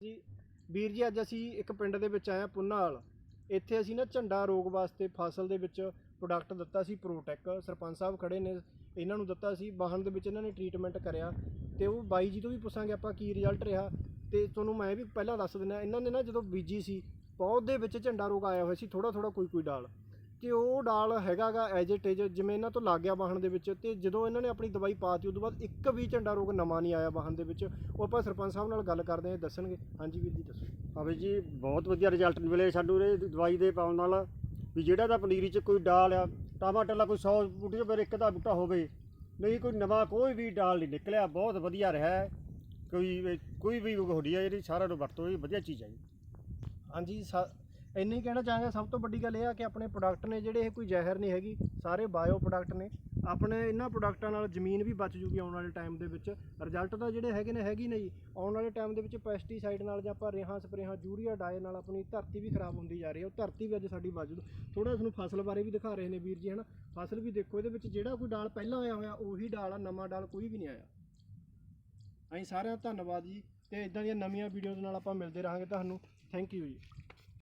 ਜੀ, ਵੀਰ ਜੀ, ਅੱਜ ਅਸੀਂ ਇੱਕ ਪਿੰਡ ਦੇ ਵਿੱਚ ਆਏ ਹਾਂ, ਪੁੰਨਾਲ। ਇੱਥੇ ਅਸੀਂ ਨਾ ਝੰਡਾ ਰੋਗ ਵਾਸਤੇ ਫਸਲ ਦੇ ਵਿੱਚ ਪ੍ਰੋਡਕਟ ਦਿੱਤਾ ਸੀ ਪ੍ਰੋਟੈਕ ਸਰਪੰਚ ਸਾਹਿਬ ਖੜੇ ਨੇ, ਇਹਨਾਂ ਨੂੰ ਦਿੱਤਾ ਸੀ, ਵਾਹਨ ਦੇ ਵਿੱਚ ਇਹਨਾਂ ਨੇ ਟ੍ਰੀਟਮੈਂਟ ਕਰਿਆ। ਤੇ ਉਹ ਬਾਈ ਜੀ ਤੋਂ ਵੀ ਪੁੱਛਾਂਗੇ ਆਪਾਂ ਕੀ ਰਿਜ਼ਲਟ ਰਿਹਾ। ਤੇ ਤੁਹਾਨੂੰ ਮੈਂ ਵੀ ਪਹਿਲਾਂ ਦੱਸ ਦਿੰਦਾ, ਇਹਨਾਂ ਨੇ ਨਾ ਜਦੋਂ ਬੀਜੀ ਸੀ, ਪੌਦ ਦੇ ਵਿੱਚ ਝੰਡਾ ਰੋਗ ਆਇਆ ਹੋਇਆ ਸੀ ਥੋੜਾ ਥੋੜਾ ਕੋਈ ਕੋਈ ਡਾਲ। ਤੇ ਉਹ ਡਾਲ ਹੈਗਾਗਾ ਐਜ ਇਟ ਇਜ ਜਿਵੇਂ ਇਹਨਾਂ ਤੋਂ ਲੱਗ ਗਿਆ ਵਾਹਨ ਦੇ ਵਿੱਚ ਤੇ ਜਦੋਂ ਇਹਨਾਂ ਨੇ ਆਪਣੀ ਦਵਾਈ ਪਾਤੀ ਉਦੋਂ ਬਾਅਦ ਇੱਕ ਵੀ ਝੰਡਾ ਰੋਗ ਨਵਾਂ ਨਹੀਂ ਆਇਆ ਵਾਹਨ ਦੇ ਵਿੱਚ। ਉਹ ਆਪਾਂ ਸਰਪੰਚ ਸਾਹਿਬ ਨਾਲ ਗੱਲ ਕਰਦੇ ਇਹ ਦੱਸਣਗੇ। ਹਾਂਜੀ ਵੀਰ ਜੀ ਦੱਸੋ। ਹਾਂ ਵੀ ਜੀ ਬਹੁਤ ਵਧੀਆ ਰਿਜ਼ਲਟ ਮਿਲੇ ਸਾਨੂੰ ਇਹ ਦਵਾਈ ਦੇ ਪਾਉਣ ਨਾਲ। ਵੀ ਜਿਹੜਾ ਤਾਂ ਪਨੀਰੀ 'ਚ ਕੋਈ ਡਾਲ ਆ ਟਮਾਟਰ ਦਾ ਕੋਈ 100 ਬੂਟੇ ਪਰ ਇੱਕ ਦਾ ਬੂਟਾ ਹੋਵੇ ਨਹੀਂ ਕੋਈ ਨਵਾਂ ਕੋਈ ਵੀ ਡਾਲ ਨਹੀਂ ਨਿਕਲਿਆ ਬਹੁਤ ਵਧੀਆ ਰਿਹਾ। ਕੋਈ ਕੋਈ ਵੀ ਹੋੜੀ ਆ ਜਿਹੜੀ ਸਾਰਿਆਂ ਨੂੰ ਵਰਤੋ ਇਹ ਵਧੀਆ ਚੀਜ਼ ਹੈ ਜੀ। ਹਾਂਜੀ ਸਾ- ਇੰਨਾ ਹੀ ਕਹਿਣਾ ਚਾਹਾਂਗਾ, ਸਭ ਤੋਂ ਵੱਡੀ ਗੱਲ ਇਹ ਆ ਕਿ ਆਪਣੇ ਪ੍ਰੋਡਕਟ ਨੇ ਜਿਹੜੇ ਇਹ ਕੋਈ ਜ਼ਹਿਰ ਨਹੀਂ ਹੈਗੀ, ਸਾਰੇ ਬਾਇਓ ਪ੍ਰੋਡਕਟ ਨੇ। ਆਪਣੇ ਇਹਨਾਂ ਪ੍ਰੋਡਕਟਾਂ ਨਾਲ ਜ਼ਮੀਨ ਵੀ ਬਚ ਜੂਗੀ ਆਉਣ ਵਾਲੇ ਟਾਈਮ ਦੇ ਵਿੱਚ। ਰਿਜ਼ਲਟ ਤਾਂ ਜਿਹੜੇ ਹੈਗੇ ਨੇ, ਹੈਗੀ ਨਹੀਂ। ਆਉਣ ਵਾਲੇ ਟਾਈਮ ਦੇ ਵਿੱਚ ਪੈਸਟੀਸਾਈਡ ਨਾਲ ਜਾਂ ਆਪਾਂ ਰੇਹਾਂ ਸਪਰੇਹਾਂ, ਯੂਰੀਆ ਡਾਏ ਨਾਲ ਆਪਣੀ ਧਰਤੀ ਵੀ ਖਰਾਬ ਹੁੰਦੀ ਜਾ ਰਹੀ ਹੈ। ਉਹ ਧਰਤੀ ਵੀ ਅੱਜ ਸਾਡੀ ਬਚ ਜੂ। ਥੋੜਾ ਤੁਹਾਨੂੰ ਫਸਲ ਬਾਰੇ ਵੀ ਦਿਖਾ ਰਹੇ ਨੇ ਵੀਰ ਜੀ, ਹਨਾ। ਫਸਲ ਵੀ ਦੇਖੋ, ਇਹਦੇ ਵਿੱਚ ਜਿਹੜਾ ਕੋਈ ਡਾਲ ਪਹਿਲਾਂ ਆਇਆ ਹੋਇਆ, ਉਹੀ ਡਾਲ ਆ, ਨਵਾਂ ਡਾਲ ਕੋਈ ਵੀ ਨਹੀਂ ਆਇਆ। ਅਸੀਂ ਸਾਰਿਆਂ ਦਾ ਧੰਨਵਾਦ ਜੀ। ਤੇ ਇਦਾਂ ਦੀਆਂ ਨਵੀਆਂ ਵੀਡੀਓਜ਼ ਨਾਲ ਆਪਾਂ ਮਿਲਦੇ ਰਹਾਂਗੇ ਤੁਹਾਨੂੰ। ਥੈਂਕ ਯੂ ਜੀ।